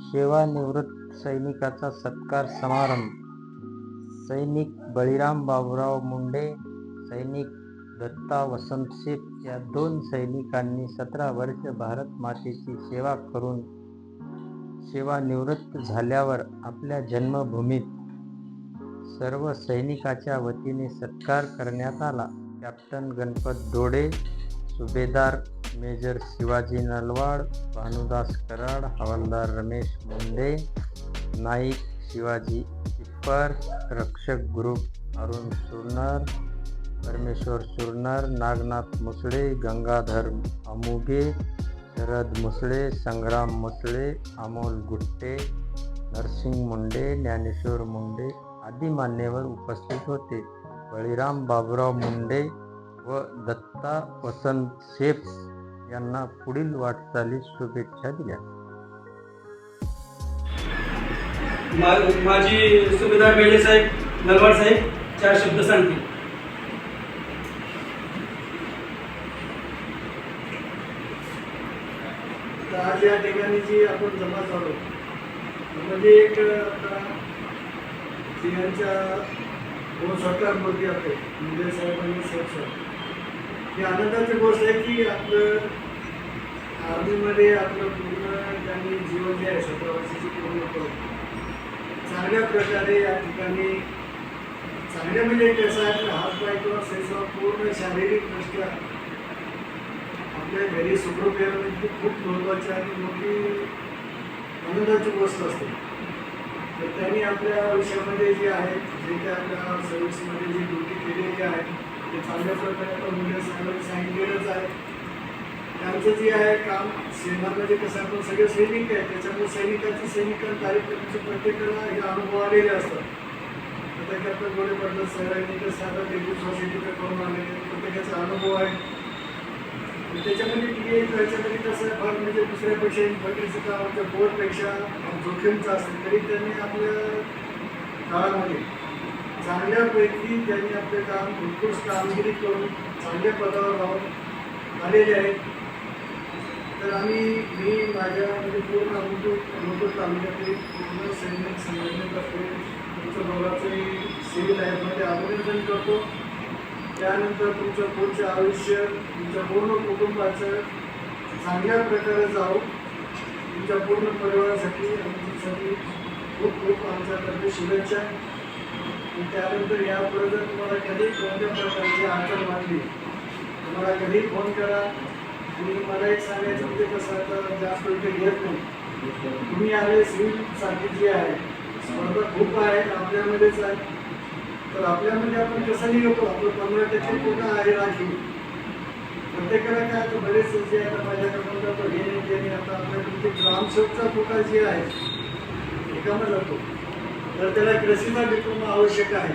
सेवानिवृत्त सैनिकाचा सत्कार समारंभ. सैनिक बळीराम बाबूराव मुंडे सैनिक दत्ता वसंत शेख या दोन सैनिकांनी सतरा वर्ष भारत मातेची सेवा करून सेवानिवृत्त झाल्यावर आपल्या जन्मभूमीत सर्व सैनिकाच्या वतीने सत्कार करण्यात आला. कॅप्टन गणपत डोडे सुभेदार मेजर शिवाजी नलवाड भानुदास कराड हवालदार रमेश मुंडे नाईक शिवाजी इप्पर रक्षक ग्रुप अरुण सुरनर परमेश्वर सुरनर नागनाथ मुसळे गंगाधर अमुगे शरद मुसळे संग्राम मुसळे अमोल गुट्टे नरसिंग मुंडे ज्ञानेश्वर मुंडे आदी मान्यवर उपस्थित होते. बळीराम बाबुराव मुंडे व दत्ता वसंत शेफ यांना पुढील वाटचालीस शुभेच्छा दिल्या. मा- माजी सुभेदार मेले साहेब नलवाड साहेब चार शब्द सांगतील. तर आज या ठिकाणी जी आपण जमा झालो म्हणजे एक आता स्त्रियांच्या दोन सरकार मोदी आपले मुंडे साहेब आणि शेख साहेब ही आनंदाची गोष्ट आहे की आपलं आर्मीमध्ये आपलं पूर्ण त्यांनी जीवन जे आहे सतरा वर्षाची पूर्ण करून चांगल्या प्रकारे या ठिकाणी चांगल्या म्हणजे कसं आहे आपला हातपाय किंवा शरीर पूर्ण शारीरिकदृष्ट्या आपल्या घरी सुखरूप येणं म्हणजे खूप महत्त्वाची आणि मोठी आनंदाची गोष्ट असते. तर त्यांनी आपल्या आयुष्यामध्ये जे आहे जे काय आपल्या सर्व्हिसमध्ये जी ड्युटी केलेली आहे ते चांगल्या प्रकारे आता मुलं सांगितलेलंच आहे. त्यांचं जे आहे काम सेनामध्ये कसं आपण सगळे सैनिक आहे त्याच्यामुळे सैनिकांचं सैनिक कार्यक्रमाचे प्रत्येकाला हे अनुभव आलेले असतात. तर त्याच्यात गोडे पडलं तर साधा डेब्यू सोसायटीचं करून आले प्रत्येकाचा अनुभव आहे. त्याच्यामध्ये टी एच त्याच्यामध्ये कसं फार म्हणजे दुसऱ्यापेक्षा इन्फंट्रीचं काम आमच्या बोर्डपेक्षा जोखीमचं असेल तरी त्यांनी आपल्या काळामध्ये चांगल्यापैकी त्यांनी आपले काम उत्कृष्ट कामगिरी करून चांगल्या पदावर राहून आलेले आहेत. तर आम्ही मी माझ्या म्हणजे पूर्ण अनुभव तालुक्यातील पूर्ण सैनिक संघटनेतर्फे तुमचं दोघांचंही सिव्हिल लाईफमध्ये म्हणजे अभिनंदन करतो. त्यानंतर तुमचं पुढचं आयुष्य तुमच्या पूर्ण कुटुंबाचं चांगल्या प्रकारे जावं. तुमच्या पूर्ण परिवारासाठी आणि तुमच्यासाठी खूप खूप आमच्यातर्फे शुभेच्छा. त्यानंतर यापुढे जर तुम्हाला कधी कोणत्या प्रकारची अडचण वाटली तुम्हाला कधी फोन करा. आणि मला एक सांगायचं म्हणजे कसं आता जास्त वेळ घेत नाही. तुम्ही आले सिव्हिल जी आहे स्पर्धा खूप आहे आपल्यामध्येच आहे. तर आपल्यामध्ये आपण कसं निघतो? आपलं पंधरा टक्के कोटा आहे राखीव प्रत्येकाला काय आता बरेच जे आता माझ्याकडून जातो हे नाही आता आपल्याकडे ग्रामसेवकचा कोटा जे आहे एकामध्ये जातो. तर त्याला कृषीचा डिप्लोमा आवश्यक आहे.